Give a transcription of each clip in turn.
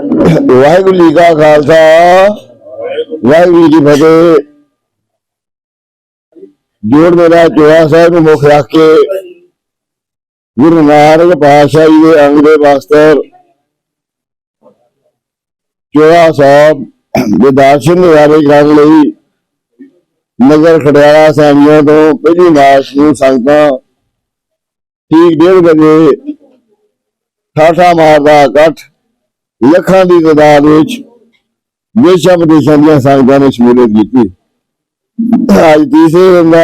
ਵਾਹਿਗੁਰੂ ਜੀ ਕਾ ਖਾਲਸਾ ਵਾਹਿਗੁਰੂ ਜੀ ਕੀ ਫਤਿਹ ਜੋੜ ਮੇਰਾ ਚੋਆ ਸਾਹਿਬ ਨੂੰ ਮੁੱਖ ਰੱਖ ਕੇ ਗੁਰੂ ਨਾਨਕ ਪਾਤਸ਼ਾਹ ਜੀ ਦੇ ਅੰਗ ਦੇ ਵਸਤਰ ਚੋਆ ਸਾਹਿਬ ਦੇ ਦਰਸ਼ਨ ਨਿਵਾਰੇ ਕਰਨ ਲਈ ਨਗਰ ਖੜਿਆਲਾ ਸਾਮੀਆਂ ਤੋਂ ਪਹਿਲੀ ਮਾਰਚ ਨੂੰ ਸੰਗਤਾਂ ਠੀਕ ਡੇਢ ਵਜੇ ਠਾਠਾ ਮਾਰਦਾ ਇਕੱਠ ਲੱਖਾਂ ਦੀ ਤਾਦਾਦ ਵਿੱਚ ਦੇਸ਼ਾਂ ਵਿਦੇਸ਼ਾਂ ਦੀਆਂ ਸੰਗਤਾਂ ਨੇ ਸ਼ਮੂਲੀਅਤ ਕੀਤੀ। ਅੱਜ ਤੀਸਰੇ ਦਿਨ ਦਾ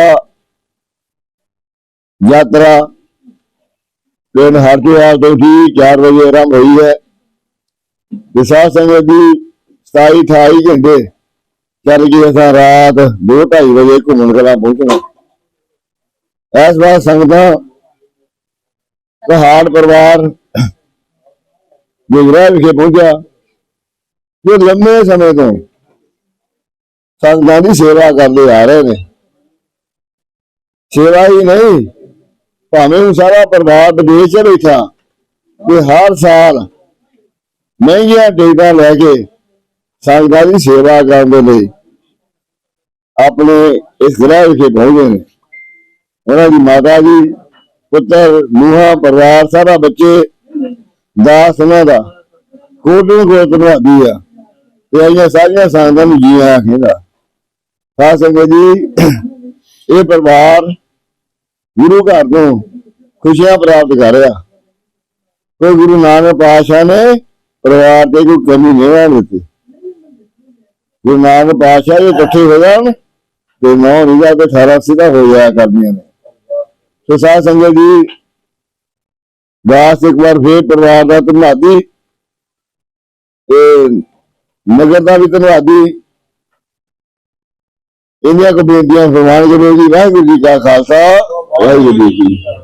ਯਾਤਰਾ ਪਿੰਡ ਹਰਦੁਆਰ ਤੋਂ ਠੀਕ 4 ਵਜੇ ਆਰੰਭ ਹੋਈ ਹੈ। ਵਿਸਾਖ ਸੰਗਤ ਦੀ 27 28 ਘੰਟੇ ਚੱਲ ਗਈ ਅਸਾਂ ਰਾਤ 2:30 ਵਜੇ ਘੁੰਮਣ ਕਲਾ ਪਹੁੰਚਣਾ। ਇਸ ਵਾਰ ਸੰਗਤਾਂ ਪਹਾੜ ਪਰਿਵਾਰ ਗੁਜਰਾ ਵਿਖੇ ਪਹੁੰਚਿਆ। ਜੋ ਲੰਮੇ ਸਮੇਂ ਤੋਂ ਸੰਗਤਾਂ ਦੀ ਸੇਵਾ ਕਰਦੇ ਆ ਰਹੇ ਨੇ। ਸੇਵਾ ਹੀ ਨਹੀਂ, ਭਾਵੇਂ ਉਹ ਸਾਰਾ ਪਰਿਵਾਰ ਵਿਦੇਸ਼ ਚ ਬੈਠਾ ਤੇ ਹਰ ਸਾਲ ਮਹਿੰਗੀਆਂ ਟਿਕਟਾਂ ਲੈ ਕੇ ਸੰਗਤਾਂ ਦੀ ਸੇਵਾ ਕਰਨ ਦੇ ਲਈ ਆਪਣੇ ਇਸ ਗ੍ਰਹਿ ਵਿਖੇ ਪਹੁੰਚੇ ਨੇ। ਉਹਨਾਂ ਦੀ ਮਾਤਾ ਜੀ, ਪੁੱਤਰ, ਨੂਹਾ, ਪਰਿਵਾਰ, ਸਾਰਾ ਬੱਚੇ ਦਾਸ ਉਹਨਾਂ ਦਾ। ਕੋਟਨ ਕੋਟ ਬਣਾਦੀ ਆ। ਤੇ ਆਈਆਂ ਸਾਰੀਆਂ ਸੰਗਤਾਂ ਨੂੰ ਜੀ ਆਇਆ ਕਹਿੰਦਾ ਸਾਧ ਸੰਗਤ ਜੀ, ਇਹ ਪਰਿਵਾਰ ਗੁਰੂ ਘਰ ਤੋਂ ਖੁਸ਼ੀਆਂ ਪ੍ਰਾਪਤ ਕਰ ਰਿਹਾ। ਕੋਈ ਗੁਰੂ ਨਾਨਕ ਪਾਤਸ਼ਾਹ ਨੇ ਪਰਿਵਾਰ ਤੇ ਕੋਈ ਕਮੀ ਨਹੀਂ ਰਹਿਣ ਦਿੱਤੀ। ਗੁਰੂ ਨਾਨਕ ਪਾਤਸ਼ਾਹ ਜੇ ਇਕੱਠੇ ਹੋ ਜਾਣ, ਤੇ ਨੌ ਨਿਗਾ ਤੇ 18 ਸਿੱਧਾ ਹੋ ਜਾਇਆ ਕਰਦੀਆਂ ਨੇ। ਤੇ ਸਾਧ ਸੰਗਤ ਜੀ ਦਾਸ ਇੱਕ ਵਾਰ ਫੇਰ ਪਰਿਵਾਰ ਦਾ ਧੰਨਵਾਦੀ। ਤੇ ਨਗਰ ਦਾ ਵੀ ਧੰਨਵਾਦੀ। ਇੰਨੀਆਂ ਕੁ ਬੇਨਤੀਆਂ ਫਰਮਾਨ ਕਰੋ ਜੀ। ਵਾਹਿਗੁਰੂ ਜੀ ਕਾ ਖਾਲਸਾ, ਵਾਹਿਗੁਰੂ ਜੀ